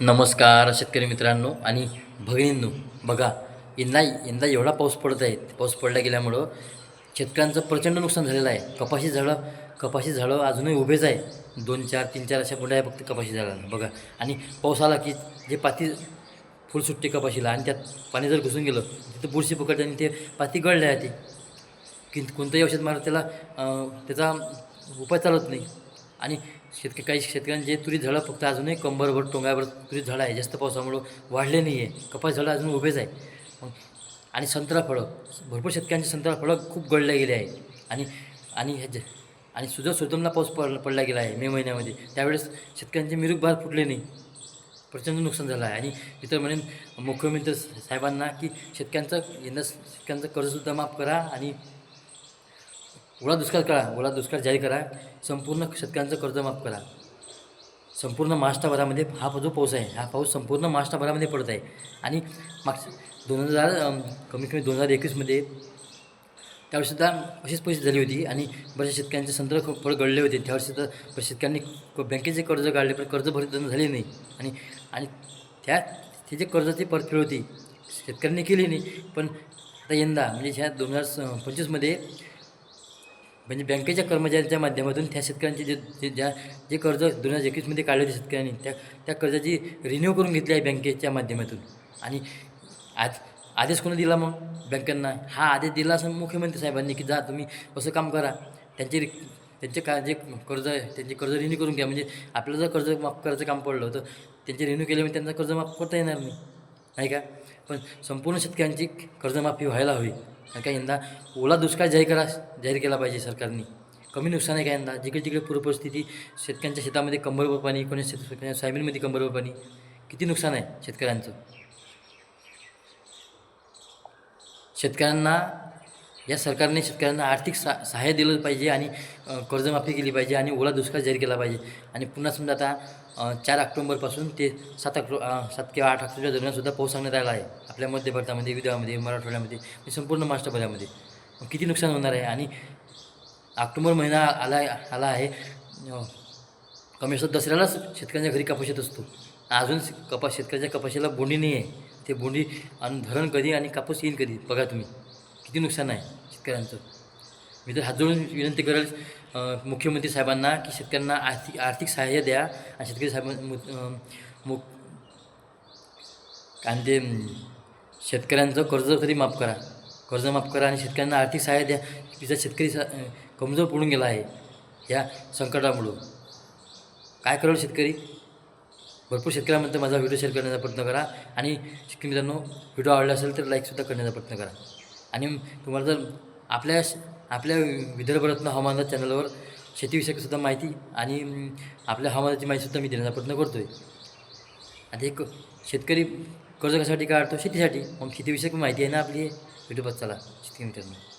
नमस्कार शेतकरी मित्रांनो आणि भगिनींनो बघा यंदा यंदा एवढा पाऊस पडत आहे. पाऊस पडला गेल्यामुळं शेतकऱ्यांचं प्रचंड नुकसान झालेलं आहे. कपाशी झाडं कपाशी झाडं अजूनही उभेच आहे. दोन चार तीन चार अशा बुंड्या आहे फक्त कपाशी झाडांना. बघा आणि पाऊस आला की जे पाती फुल सुट्टी कपाशीला आणि त्यात पाणी जर घुसून गेलं तिथं बुरशी पकडते आणि ते पाती गळले आहे ती किंत कोणतंही औषध मारलं त्याला त्याचा उपाय चालत नाही. आणि शेतकरी काही शेतकऱ्यांचे तुरी झाडं फक्त अजूनही कंबरभर टोंगाभर तुरी झाडं आहे जास्त पावसामुळं वाढले नाही आहे. कपास झाडं अजून उभेच आहे मग आणि संत्रा फळं भरपूर शेतकऱ्यांचे संत्रा फळं खूप गळले गेले आहे आणि आणि ह्याच्या आणि सुद्धा सुदमला पाऊस पड पडला गेला आहे मे महिन्यामध्ये. त्यावेळेस शेतकऱ्यांचे मिरूक बाहेर फुटले नाही. प्रचंड नुकसान झालं आहे. आणि इतर म्हणेन मुख्यमंत्री साहेबांना की शेतकऱ्यांचं यंदा शेतकऱ्यांचं कर्जसुद्धा माफ करा आणि ओळा दुष्काळ कळा ओळा दुष्काळ जाहीर करा. संपूर्ण शेतकऱ्यांचं कर्ज माफ करा. संपूर्ण महाराष्ट्रभरामध्ये हा जो पाऊस आहे हा पाऊस संपूर्ण महाराष्ट्रभरामध्ये पडत आहे. आणि मागच्या दोन हजार कमीत कमी दोन हजार एकवीसमध्ये त्यावेळीसुद्धा अशीच परिस्थिती झाली होती. आणि बऱ्याच शेतकऱ्यांचे संत्र फळ गळले होते. त्यावेळीसुद्धा बऱ्याच शेतकऱ्यांनी बँकेचे कर्ज काढले पण कर्ज भरत झाले नाही. आणि आणि त्या ते जे कर्जाची परतफेड होती शेतकऱ्यांनी केली नाही. पण आता यंदा म्हणजे ह्या दोन हजार स- पंचवीसमध्ये म्हणजे बँकेच्या कर्मचाऱ्यांच्या माध्यमातून त्या शेतकऱ्यांचे जे जे ज्या जे कर्ज दोन हजार एकवीसमध्ये काढले होते शेतकऱ्यांनी त्या त्या कर्जाची रिन्यू करून घेतली आहे बँकेच्या माध्यमातून. आणि आज आदेश कोणी दिला मग? बँकांना. हा आदेश दिला असं मुख्यमंत्री साहेबांनी की जा तुम्ही असं काम करा. त्यांचे त्यांचे का जे कर्ज आहे त्यांचे कर्ज रिन्यू करून घ्या. म्हणजे आपल्याला जर कर्ज माफ करायचं काम पडलं तर त्यांचे रिन्यू केल्यामुळे त्यांना कर्ज माफ करता येणार नाही. नाही का? पण संपूर्ण शेतकऱ्यांची कर्जमाफी व्हायला हवी. कारण का यंदा ओला दुष्काळ जाहीर करा जाहीर केला पाहिजे सरकारने. कमी नुकसान आहे का यंदा? जिकडे तिकडे पूरपरिस्थिती शेतकऱ्यांच्या शेतामध्ये कंबरवर पाणी कोणी शेत सोयाबीनमध्ये कंबरवर पाणी किती नुकसान आहे शेतकऱ्यांचं? शेतकऱ्यांना या सरकारने शेतकऱ्यांना आर्थिक सा सहाय्य दिलं पाहिजे आणि कर्जमाफी केली पाहिजे आणि ओला दुष्काळ जाहीर केला पाहिजे. आणि पुन्हा समजा आता चार ऑक्टोंबरपासून ते सात ऑक्टो सात किंवा आठ ऑक्टोबरच्या दरम्यानसुद्धा पाऊस सांगण्यात आला आहे. आपल्या मध्य भारतामध्ये विदर्भामध्ये मराठवाड्यामध्ये आणि संपूर्ण महाराष्ट्रभरामध्ये. किती नुकसान होणार आहे? आणि ऑक्टोबर महिना आला आला आहे कमी असं दसऱ्यालाच शेतकऱ्यांच्या घरी कापूस येत असतो. अजून कपास शेतकऱ्याच्या कपाशीला बोंडी नाही आहे ते बोंडी आणि धरण कधी आणि कापूस येईल कधी? बघा तुम्ही. किती नुकसान आहे शेतकऱ्यांचं? मी तर हात जोडून विनंती करेल मुख्यमंत्री साहेबांना की शेतकऱ्यांना आर्थिक आर्थिक सहाय्य द्या आणि शेतकरी साहेब मु- अ, आणि ते शेतकऱ्यांचं कर्ज कधी माफ करा. कर्ज माफ करा आणि शेतकऱ्यांना आर्थिक सहाय्य द्या. तिचा शेतकरी सा कमजोर पडून गेला आहे या संकटामुळं. काय करावं शेतकरी? भरपूर शेतकऱ्यांमध्ये माझा व्हिडिओ शेअर करण्याचा प्रयत्न करा आणि शेतकरी मित्रांनो व्हिडिओ आवडला असेल तर लाईकसुद्धा करण्याचा प्रयत्न करा. आणि तुम्हाला जर आपल्या आपल्या विदर्भरत्न हवामान चॅनलवर शेतीविषयक सुद्धा माहिती आणि आपल्या हवामानाची माहितीसुद्धा मी देण्याचा प्रयत्न करतो आहे आता एक शेतकरी कर्ज कशासाठी काढतो? शेतीसाठी. मग शेतीविषयक माहिती आहे ना आपली. व्हिडिओ बस चला. शेतकरी मित्रांनो